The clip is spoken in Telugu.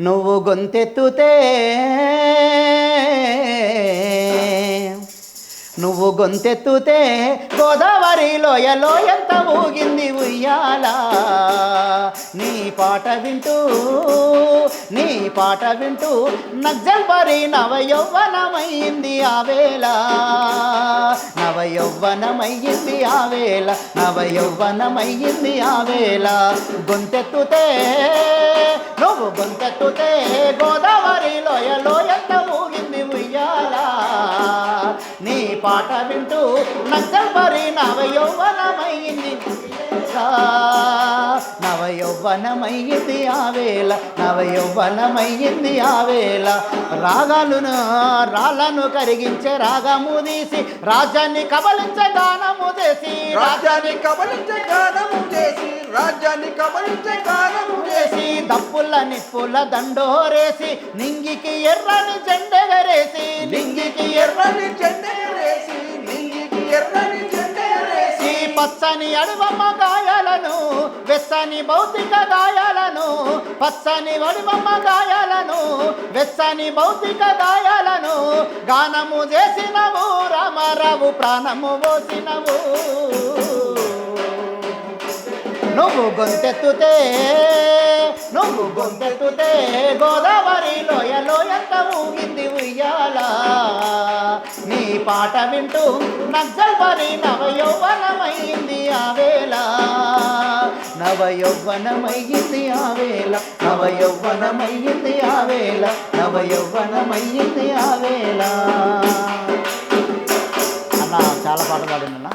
నువ్వు గొంతెత్తుతే నువ్వు గొంతెత్తుతే గోదావరి లోయలో ఎంత ఊగింది ఉయ్యాల. నీ పాట వింటూ నీ పాట వింటూ నగ్జల్బరి నవయౌవనమయ్యింది ఆవేళ నవయౌవనమయ్యింది ఆవేళ నవయౌవనమయ్యింది ఆవేళ గొంతెత్తుతే నువ్వు గొంతెత్తుతే గోదావరి లోయలో ఎంత ఊగింది ఉయ్యాల. నీ పాట వింటూ నగ్గల్బరి నవ యౌవనమయ్యింది నవయౌవనమైంది యౌవనమయ్యింది ఆ వేళ నవ రాళ్ళను కరిగించే రాగము తీసి రాజ్యాన్ని కబలించే గానము చేసి రాజ్యాన్ని కబలించే గానము చేసి రాజ్యాన్ని కబలించే గానము చేసి దప్పుల నిప్పుల దండోరేసి నింగికి ఎర్రని జెండెగరేసి నింగికి ఎర్రని జెండెగరేసి నింగికి ఎర్రని జెండెగరేసి పచ్చని అడవమ్మ గాయాలను వెచ్చని భౌతిక గాయాలను పచ్చని అడువమ్మ గాయాలను వెచ్చని భౌతిక గాయాలను గానము చేసినవు రామారావు ప్రాణము పోసినవు. నువ్వు గొంతెత్తుతే గొంతెత్తుతే గోదావరి లోయలో ఎంత ఊగింది ఉయ్యాల. నీ పాట వింటూ నగ్గల్వరి నవ యౌవనమైంది ఆ వేళ నవ యౌవనమయ్యింది ఆ వేళ నవ అన్న చాలా పాట పాడిందన్న.